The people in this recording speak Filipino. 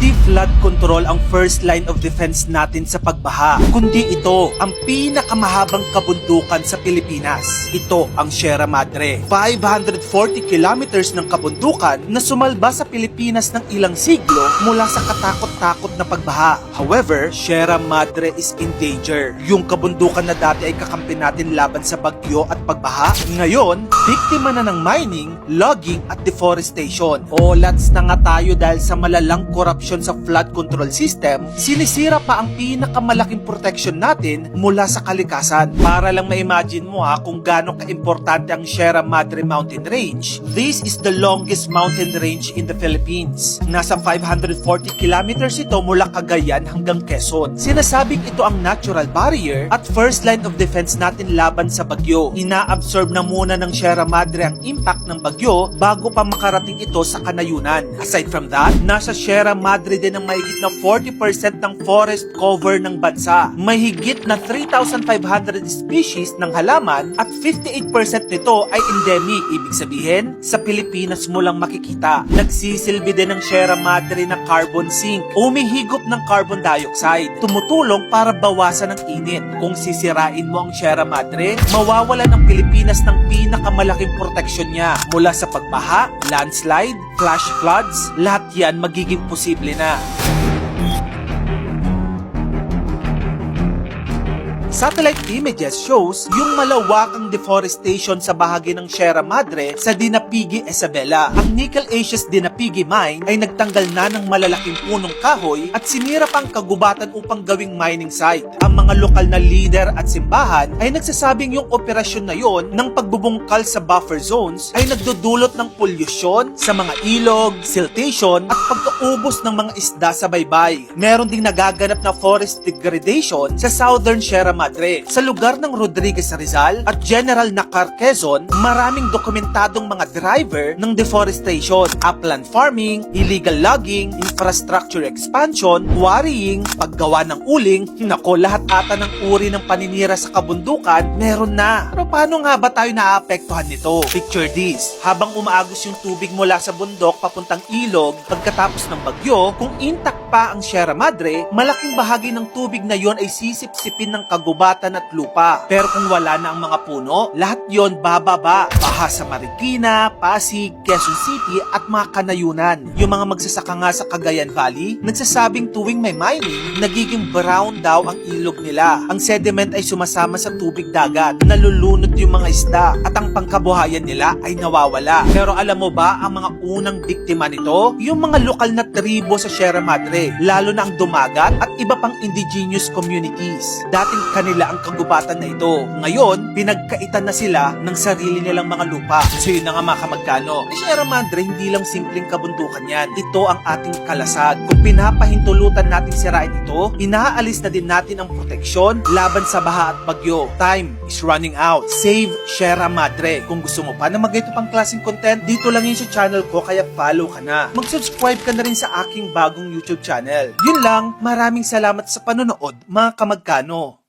Hindi flood control ang first line of defense natin sa pagbaha, kundi ito ang pinakamahabang kabundukan sa Pilipinas. Ito ang Sierra Madre. 540 kilometers ng kabundukan na sumalba sa Pilipinas ng ilang siglo mula sa katakot-takot na pagbaha. However, Sierra Madre is in danger. Yung kabundukan na dati ay kakampi natin laban sa bagyo at pagbaha, ngayon, biktima na ng mining, logging at deforestation. O lats na nga tayo dahil sa malalang korupsyon sa flood control system, sinisira pa ang pinakamalaking protection natin mula sa kalikasan. Para lang ma-imagine mo ha kung gaano ka-importante ang Sierra Madre Mountain Range, this is the longest mountain range in the Philippines. Nasa 540 kilometers ito mula Cagayan hanggang Quezon. Sinasabing ito ang natural barrier at first line of defense natin laban sa bagyo. Ina-absorb na muna ng Sierra Madre ang impact ng bagyo bago pa makarating ito sa kanayunan. Aside from that, nasa Sierra Madre din ang mahigit na 40% ng forest cover ng bansa. Mahigit na 3,500 species ng halaman at 58% nito ay endemic. Ibig sabihin, sa Pilipinas mo lang makikita. Nagsisilbi din ng Sierra Madre na carbon sink. Umihigop ng carbon dioxide. Tumutulong para bawasan ang init. Kung sisirain mo ang Sierra Madre, mawawalan ang Pilipinas ng pinakamalaking proteksyon niya. Mula sa pagbaha, landslide, flash floods, lahat yan magiging posible na. Satellite images shows yung malawakang deforestation sa bahagi ng Sierra Madre sa Dinapigi, Isabela. Ang Nickel Asia's Dinapigi Mine ay nagtanggal na ng malalaking punong kahoy at sinira pang kagubatan upang gawing mining site. Ang mga lokal na leader at simbahan ay nagsasabing yung operasyon na yon ng pagbubungkal sa buffer zones ay nagdudulot ng polusyon sa mga ilog, siltation at pagkaubos ng mga isda sa baybay. Meron ding nagaganap na forest degradation sa southern Sierra Madre. Sa lugar ng Rodriguez Rizal at General Nacar Quezon, maraming dokumentadong mga driver ng deforestation, upland farming, illegal logging, infrastructure expansion, quarrying, paggawa ng uling, nako lahat ata ng uri ng paninira sa kabundukan, meron na. Pero paano nga ba tayo naaapektuhan nito? Picture this, habang umaagos yung tubig mula sa bundok papuntang ilog pagkatapos ng bagyo, kung intact pa ang Sierra Madre, malaking bahagi ng tubig na yon ay sisip-sipin ng kagubatan at lupa. Pero kung wala na ang mga puno, lahat yon bababa. Baha sa Marikina, Pasig, Quezon City at mga kanayunan. Yung mga magsasaka nga sa Cagayan Valley, nagsasabing tuwing may mining, nagiging brown daw ang ilog nila. Ang sediment ay sumasama sa tubig dagat, nalulunod yung mga isda at ang pangkabuhayan nila ay nawawala. Pero alam mo ba ang mga unang biktima nito? Yung mga lokal na tribo sa Sierra Madre, lalo na ang dumagat at iba pang indigenous communities. Dating kanila ang kagubatan na ito. Ngayon, pinagkaitan na sila ng sarili nilang mga lupa. So yun na nga mga kamagkano. Ang Sierra Madre, hindi lang simpleng kabundukan yan. Ito ang ating kalasag. Kung pinapahintulutan natin sirain ito, inaalis na din natin ang proteksyon laban sa baha at bagyo. Time is running out. Save Sierra Madre. Kung gusto mo pa na mag-ito pang klaseng content, dito lang yun sa channel ko kaya follow ka na. Mag-subscribe ka na rin sa aking bagong YouTube channel. Yun lang, maraming salamat sa panonood mga kamagkano.